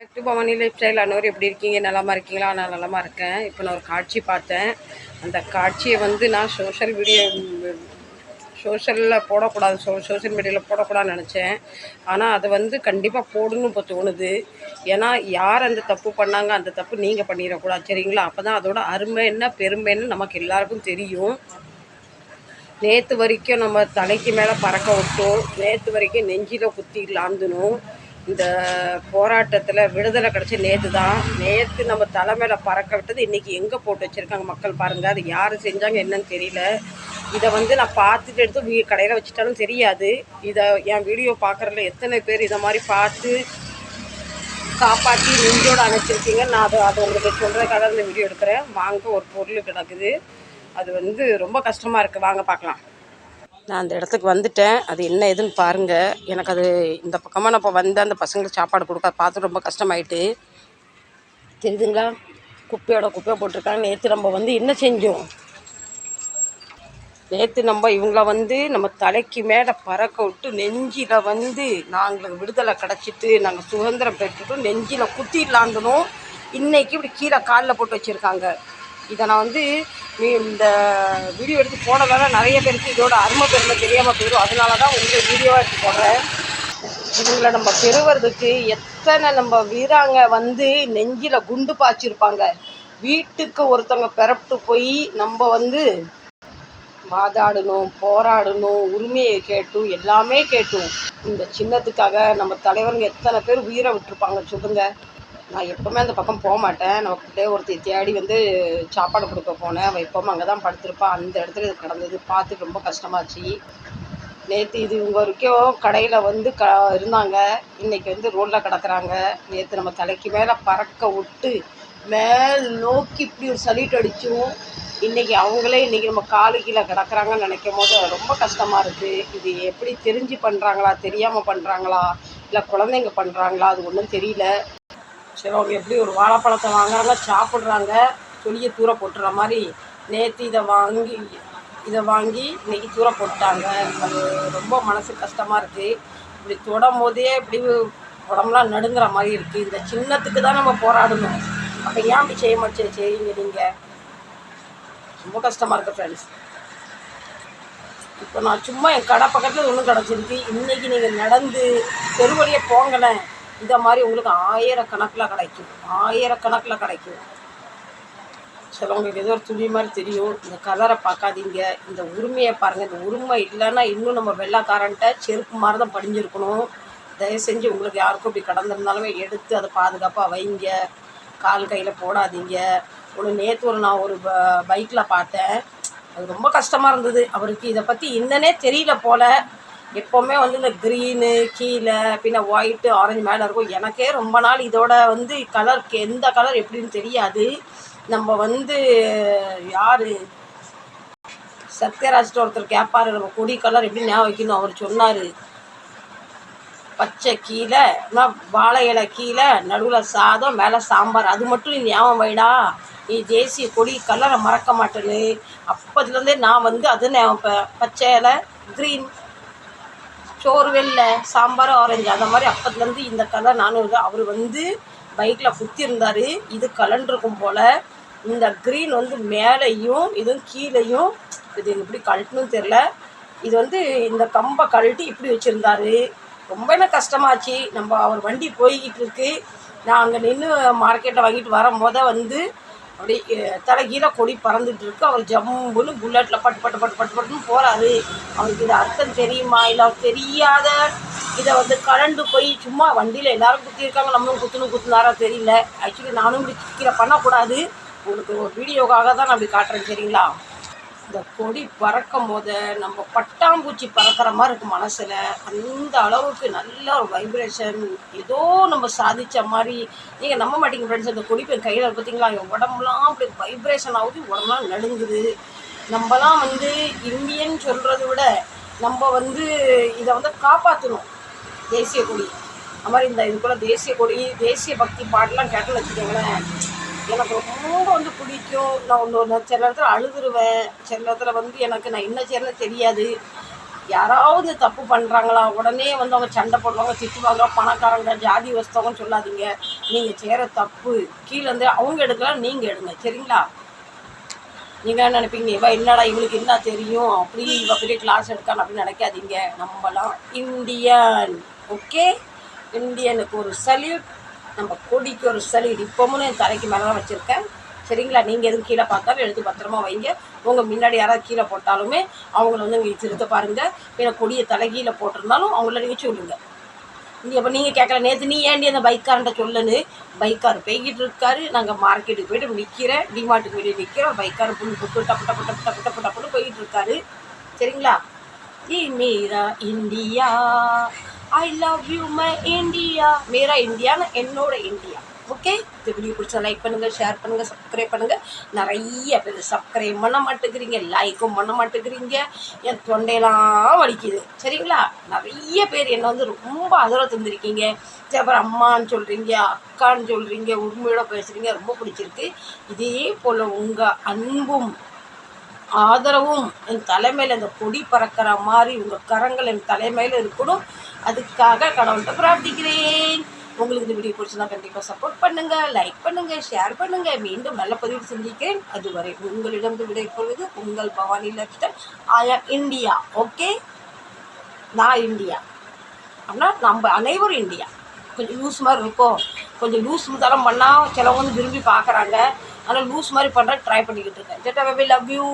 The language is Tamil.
டு பவானி லைஃப் ஸ்டைல் அன்னவர் எப்படி இருக்கீங்க? நலமாக இருக்கீங்களா? நான் நலமாக இருக்கேன். இப்போ நான் ஒரு காட்சி பார்த்தேன். அந்த காட்சியை வந்து நான் சோஷியல் மீடியா சோஷியலில் போடக்கூடாது. சோ சோஷியல் மீடியாவில் போடக்கூடாதுன்னு நினச்சேன். ஆனால் அதை வந்து கண்டிப்பாக போடணும் இப்போ தோணுது. ஏன்னா யார் அந்த தப்பு பண்ணாங்க? அந்த தப்பு நீங்கள் பண்ணிடக்கூடாது. சரிங்களா? அப்போ தான் அதோட அருமை என்ன பெருமை என்ன நமக்கு எல்லாருக்கும் தெரியும். நேற்று வரைக்கும் நம்ம தலைக்கு மேலே பறக்க விட்டோம். நேற்று வரைக்கும் நெஞ்சில் குத்தி லாந்துனோம் இந்த போராட்டத்தில் விடுதலை கிடச்ச நேற்று தான் நேற்று நம்ம தலைமையில் பறக்க விட்டது. இன்றைக்கி எங்கே போட்டு வச்சுருக்காங்க மக்கள் பாருங்கள் அது யார் செஞ்சாங்க என்னன்னு தெரியல. இதை வந்து நான் பார்த்துட்டு எடுத்து வீ கடையில் வச்சுட்டாலும் தெரியாது. இதை என் வீடியோ பார்க்குறதுல எத்தனை பேர் இதை மாதிரி பார்த்து காப்பாற்றி நெஞ்சோடு அணைச்சிருக்கீங்க. நான் அதை அதை உங்களுக்கு சொல்கிறதுக்காக இந்த வீடியோ எடுக்கிறேன். வாங்க ஒரு பொருள் கிடக்குது. அது வந்து ரொம்ப கஷ்டமாக இருக்குது வாங்க பார்க்கலாம். நான் அந்த இடத்துக்கு வந்துட்டேன். அது என்ன ஏதுன்னு பாருங்கள் எனக்கு அது இந்த பக்கமாக நான் இப்போ வந்து அந்த பசங்களுக்கு சாப்பாடு கொடுக்க பார்த்து ரொம்ப கஷ்டமாயிட்டு. தெரியுதுங்களா? குப்பையோட குப்பையை போட்டிருக்காங்க. நேற்று நம்ம வந்து என்ன செஞ்சோம்? நேற்று நம்ம இவங்கள வந்து நம்ம தலைக்கு மேலே பறக்க விட்டு நெஞ்சில் வந்து நாங்கள் விடுதலை கிடச்சிட்டு நாங்கள் சுதந்திரம் பெற்றுட்டு நெஞ்சில் குத்திடலாந்தனும் இன்றைக்கி இப்படி கீழே காலில் போட்டு வச்சுருக்காங்க. இதை நான் வந்து நீ இந்த வீடியோ எடுத்து போனதால நிறைய பேருக்கு இதோட அருமை பெருமை தெரியாமல் போயிடும் அதனால தான் உங்கள் வீடியோவாக எடுத்து போடுறேன். இவங்களை நம்ம பெறுவதுக்கு எத்தனை நம்ம வீராங்க வந்து நெஞ்சில் குண்டு பாய்ச்சிருப்பாங்க. வீட்டுக்கு ஒருத்தவங்க பிறப்பிட்டு போய் நம்ம வந்து வாதாடணும் போராடணும் உரிமையை கேட்டும் எல்லாமே கேட்டும். இந்த சின்னத்துக்காக நம்ம தலைவருங்க எத்தனை பேர் உயிரை விட்டுருப்பாங்க சொல்லுங்கள் நான் எப்போவுமே அந்த பக்கம் போக மாட்டேன். நமக்கிட்டே ஒருத்தி தேடி வந்து சாப்பாடு கொடுக்க போனேன். அவள் எப்போவும் அங்கே தான் படுத்திருப்பா. அந்த இடத்துல இது கிடந்தது. பார்த்து ரொம்ப கஷ்டமாச்சு. நேற்று இது இவங்க வரைக்கும் கடையில் வந்து க இருந்தாங்க. இன்றைக்கி வந்து ரோட்டில் கிடக்குறாங்க. நேற்று நம்ம தலைக்கு மேலே பறக்க விட்டு மேல் நோக்கி இப்படி ஒரு சல்யூட் அடிச்சும் இன்றைக்கி அவங்களே இன்றைக்கி நம்ம காலு கீழே கிடக்குறாங்கன்னு நினைக்கும் போது ரொம்ப கஷ்டமாக இருக்குது இது எப்படி தெரிஞ்சு பண்ணுறாங்களா தெரியாமல் பண்ணுறாங்களா இல்லை குழந்தைங்க பண்ணுறாங்களா அது ஒன்றும் தெரியல. சரி அவங்க எப்படி ஒரு வாழைப்பழத்தை வாங்குறாங்க சாப்பிட்றாங்க சொல்லியை தூர போட்டுற மாதிரி நேற்று இதை வாங்கி இதை வாங்கி இன்னைக்கு தூர போட்டாங்க. அது ரொம்ப மனசு கஷ்டமாக இருக்குது இப்படி தொடும் போதே இப்படி உடம்புலாம் நடுங்குற மாதிரி இருக்குது இந்த சின்னத்துக்கு தான் நம்ம போராடணும். அப்போ ஏன் அப்படி செய்ய மாட்டேன்? செய்யுங்க நீங்கள் ரொம்ப கஷ்டமாக இருக்குது ஃப்ரெண்ட்ஸ் இப்போ நான் சும்மா என் கடை பக்கத்தில் ஒன்றும் கிடச்சிருக்கு. இன்றைக்கி நீங்கள் நடந்து தெருவழியை போங்களேன். இந்த மாதிரி உங்களுக்கு ஆயிரக்கணக்கில் கிடைக்கும். ஆயிரக்கணக்கில் கிடைக்கும். சிலவங்களுக்கு ஏதோ ஒரு துணி மாதிரி தெரியும். இந்த கலரை பார்க்காதீங்க. இந்த உரிமையை பாருங்கள் இந்த உரிமை இல்லைன்னா இன்னும் நம்ம வெள்ளைக்காரன்ட்ட செருப்பு மாதிரி தான் படிஞ்சிருக்கணும். தயவு செஞ்சு உங்களுக்கு யாருக்கும் இப்படி கடந்திருந்தாலுமே எடுத்து அதை பாதுகாப்பாக வைங்க. கால் கையில் போடாதீங்க. ஒன்று நேற்று ஒரு நான் ஒரு ப பைக்கில் பார்த்தேன். அது ரொம்ப கஷ்டமாக இருந்தது. அவருக்கு இதை பற்றி என்னன்னே தெரியல போல். எப்போவுமே வந்து இந்த க்ரீனு கீழே பின்ன ஒயிட்டு ஆரஞ்சு மேலே இருக்கும். எனக்கே ரொம்ப நாள் இதோட வந்து கலர் எந்த கலர் எப்படின்னு தெரியாது. நம்ம வந்து யார்? சத்யராஜ்ட்டு ஒருத்தர் கேட்பாரு நம்ம கொடி கலர் எப்படி ஞாபகம் வைக்கணும்? அவர் சொன்னார். பச்சை கீழே வாழை இலை கீழே நடுவில் சாதம் மேலே சாம்பார். அது மட்டும் நீ ஞாபகம் வைடா. நீ தேசிய கொடி கலரை மறக்க மாட்டேன்னு. அப்போதுலேருந்தே நான் வந்து அது ஞாபகம் பச்சை இலை க்ரீன் சோறு வெள்ளை சாம்பார் ஆரஞ்சு அந்த மாதிரி அப்போதுலேருந்து இந்த கலர் நானும் இருக்கேன் அவர் வந்து பைக்கில் குத்திருந்தார் இது கலண்டிருக்கும் போல். இந்த க்ரீன் வந்து மேலேயும் இதுவும் கீழேயும் இது எப்படி கழட்டணும் தெரில இது வந்து இந்த கம்பை கழட்டி இப்படி வச்சுருந்தாரு. ரொம்ப என்ன கஷ்டமாச்சு. நம்ம அவர் வண்டி போய்கிட்டு இருக்கு. நான் அங்கே நின்று மார்க்கெட்டை வாங்கிட்டு வரும்போது வந்து அப்படி தலைகீழ கொடி பறந்துட்டு இருக்கு. அவர் ஜம்முன்னு புல்லட்டில் பட்டு பட்டு பட்டு பட்டு பட்டுன்னு போகிறாரு அவருக்கு இது அர்த்தம் தெரியுமா? இல்லை அவர் தெரியாத இதை வந்து கலண்டு போய் சும்மா வண்டியில் எல்லாரும் குத்திருக்காங்க நம்மளும் குத்துணும் குத்துனாரா தெரியல. ஆக்சுவலி நானும் இப்படி கீழே பண்ணக்கூடாது. உங்களுக்கு ஒரு வீடியோக்காக தான் நான் அப்படி காட்டுறேன் சரிங்களா? இந்த கொடி பறக்கும் போது நம்ம பட்டாம்பூச்சி பறக்கிற மாதிரி இருக்கும் மனசில். அந்த அளவுக்கு நல்ல ஒரு வைப்ரேஷன் ஏதோ நம்ம சாதித்த மாதிரி. நீங்கள் நம்ப மாட்டீங்க ஃப்ரெண்ட்ஸ் அந்த கொடி போய் கையில் பார்த்தீங்களா என் உடம்புலாம் அப்படி வைப்ரேஷன் ஆகுது உடம்புலாம் நடுங்குது. நம்மலாம் வந்து இந்தியன் சொல்கிறத விட நம்ம வந்து இதை வந்து காப்பாற்றணும் தேசிய கொடி. அது மாதிரி இந்த இதுக்குள்ள தேசிய கொடி தேசிய பக்தி பாட்டெலாம் கேட்டுன்னு வச்சுக்கோங்களேன். எனக்கு ரொம்ப வந்து பிடிக்கும். நான் ஒன்று ஒன்று சில நேரத்தில் அழுதுருவேன். சில நேரத்தில் வந்து எனக்கு நான் என்ன செய்யறேன்னு தெரியாது. யாராவது தப்பு பண்ணுறாங்களா உடனே வந்து அவங்க சண்டை போடுவாங்க திட்டுவாங்க பணக்காரங்க ஜாதி வஸ்தவங்கன்னு சொல்லாதீங்க. நீங்கள் செய்கிற தப்பு கீழேருந்து அவங்க எடுக்கலாம் நீங்கள் எடுங்க. சரிங்களா? நீங்கள் நினைப்பீங்க? இவ என்னடா இவளுக்கு என்ன தெரியும்? அப்படி இவ பெரிய கிளாஸ் எடுக்கான்னு அப்படின்னு நினைக்காதீங்க. நம்மலாம் இந்தியன் ஓகே இந்தியனுக்கு ஒரு சல்யூட் நம்ம கொடிக்கு ஒரு சலீடு இப்போவும் என் தலைக்கு மேலே தான் வச்சுருக்கேன். சரிங்களா? நீங்கள் எதுவும் கீழே பார்த்தாலும் எடுத்து பத்திரமா வைங்க. உங்கள் முன்னாடி யாராவது கீழே போட்டாலுமே அவங்கள வந்து நீங்கள் திருத்த பாருங்கள் ஏன்னா கொடியை தலைகீழே போட்டிருந்தாலும் அவங்கள நீங்கள் சொல்லுங்கள் நீங்கள் அப்போ நீங்கள் கேட்கல நேற்று நீ ஏண்டி அந்த பைக்காரன்ட்ட சொல்லுன்னு பைக்கார் பெய்கிட்டு இருக்காரு. நாங்கள் மார்க்கெட்டுக்கு போய்ட்டு நிற்கிறேன் டிமார்ட்டுக்கு போய்ட்டு நிற்கிறோம் பைக்கார் புல் புட்டு டப்பு புட்ட புட்ட புட்ட டப்பு டப்புன்னு போயிட்டு இருக்காரு. சரிங்களா? இனிதான் India. I love you my India மேரா இந்தியான்னு என்னோட இந்தியா ஓகே இந்த வீடியோ பிடிச்சா லைக் பண்ணுங்கள் ஷேர் பண்ணுங்கள் சப்ஸ்கிரைப் பண்ணுங்கள் நிறைய பேர் சப்ஸ்கிரைப் பண்ண மாட்டேங்கிறீங்க லைக்கும் பண்ண மாட்டேங்கிறீங்க. என் தொண்டையெல்லாம் வலிக்குது. சரிங்களா? நிறைய பேர் என்னை வந்து ரொம்ப அதிரம் தந்திருக்கீங்க. அப்புறம் அம்மான்னு சொல்கிறீங்க அக்கான்னு சொல்கிறீங்க உண்மையோட பேசுகிறீங்க ரொம்ப பிடிச்சிருக்கு. இதே போல் உங்கள் அன்பும் ஆதரவும் என் தலைமையில் அந்த கொடி பறக்கிற மாதிரி உங்கள் கரங்கள் என் தலைமையில் இருக்கணும். அதுக்காக கடவுள்கிட்ட பிரார்த்திக்கிறேன். உங்களுக்கு இந்த வீடியோ பிடிச்சதா கண்டிப்பாக சப்போர்ட் பண்ணுங்கள் லைக் பண்ணுங்கள் ஷேர் பண்ணுங்கள் மீண்டும் நல்ல பதிவு சந்திக்கிறேன். அதுவரை உங்களிடம் விடை பொழுது உங்கள் பவானி லைஃப் ஸ்டைல் ஐ ஆம் இந்தியா ஓகே நான் இந்தியா அப்படின்னா நம்ம அனைவரும் இந்தியா கொஞ்சம் லூஸ் மாதிரி இருக்கும். கொஞ்சம் லூஸ் தரம் பண்ணால் சிலவங்க வந்து விரும்பி பார்க்குறாங்க. ஆனால் லூஸ் மாதிரி பண்ணுற ட்ரை பண்ணிக்கிட்டு இருக்கேன். Jeddah baby love you